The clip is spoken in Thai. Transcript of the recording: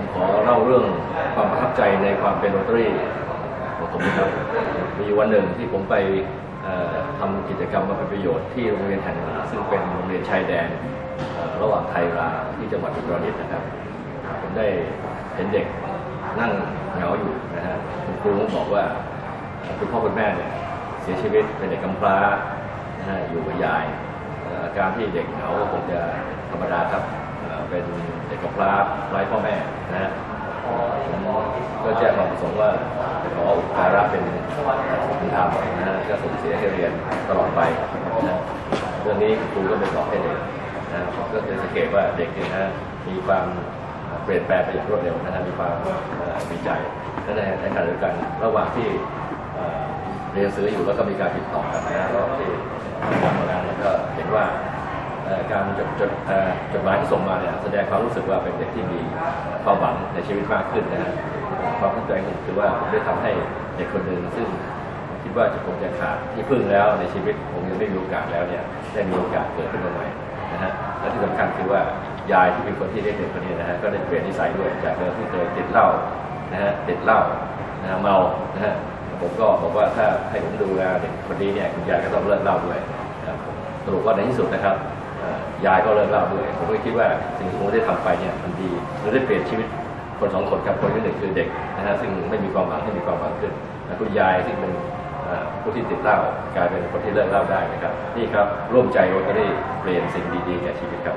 ผมขอเล่าเรื่องความประทับใจในความเป็นโรตารี่ของผมนะครับ มีวันหนึ่งที่ผมไปทำกิจกรรมมาเป็นประโยชน์ที่โรงเรียนแห่งหนึ่งซึ่งเป็นโรงเรียนชายแดนระหว่างไทยลาวที่จังหวัดอุตรดิตถ์นะครับ ผมได้เห็นเด็กนั่งเหงาอยู่นะฮะคุณครูบอกว่าเอ่อคุณพ่อคุณแม่เนี่ยเสียชีวิตเป็นเด็กกำพร้านะฮะอยู่กับยายอาการที่เด็กเหงาก็คงจะธรรมดาครับ เด็กกำพร้าไร้พ่อแม่นะฮะผมก็แจ้งความประสงค์ว่าจะขออุปการะเป็นเป็นธรรมนะฮะก็ส่งเสียให้เรียนตลอดไปนะเรื่องนี้ครูก็ไปบอกให้เด็กนะก็จะสังเกตว่าเด็กเนี่ยนะมีความเปลี่ยนแปลงไปอย่างรวดเร็วนะครับมีความมีใจและในในขณะเดียวกันระหว่างที่เรียนหนังสืออยู่แล้วก็มีการติดต่อกันนะแล้วที่ทำงานเนี่ยก็เห็นว่า การจดจดจดหมายที่ส่งมาเนี่ยแสดงความรู้สึกว่าเป็นเด็กที่มีความหวังในชีวิตมากขึ้นนะฮะความเข้าใจผมคือว่าได้ทำให้เด็กคนหนึ่งซึ่งคิดว่าจะคงจะขาดที่พึ่งแล้วในชีวิตคงจะไม่มีโอกาสแล้วเนี่ยได้มีโอกาสเกิดขึ้นมาใหม่นะฮะและที่สำคัญคือว่ายายที่เป็นคนที่เลี้ยงเด็กคนนี้นะฮะก็ได้เปลี่ยนนิสัยด้วยจากเดิมที่เคยติดเหล้านะฮะติดเหล้านะฮะเมานะฮะผมก็บอกว่าถ้าให้ผมดูแลเด็กคนนี้เนี่ยคุณยายก็ต้องเลิกเหล้าด้วยนะสรุปว่าในที่สุดนะครับ ยายก็เลิกเล่าด้วยผมก็คิดว่าสิ่งที่ผมได้ทำไปเนี่ยมันดีมันได้เปลี่ยนชีวิตคนสองคนครับคนที่หนึ่งคือเด็กนะฮะซึ่งไม่มีความหวังให้มีความหวังขึ้นและคุณยายซึ่งเป็นผู้ที่ติดเหล้ากลายเป็นคนที่เลิกเหล้าได้นะครับ นี่ครับร่วมใจโรตารี่เปลี่ยนสิ่งดีๆแก่ชีวิตครับ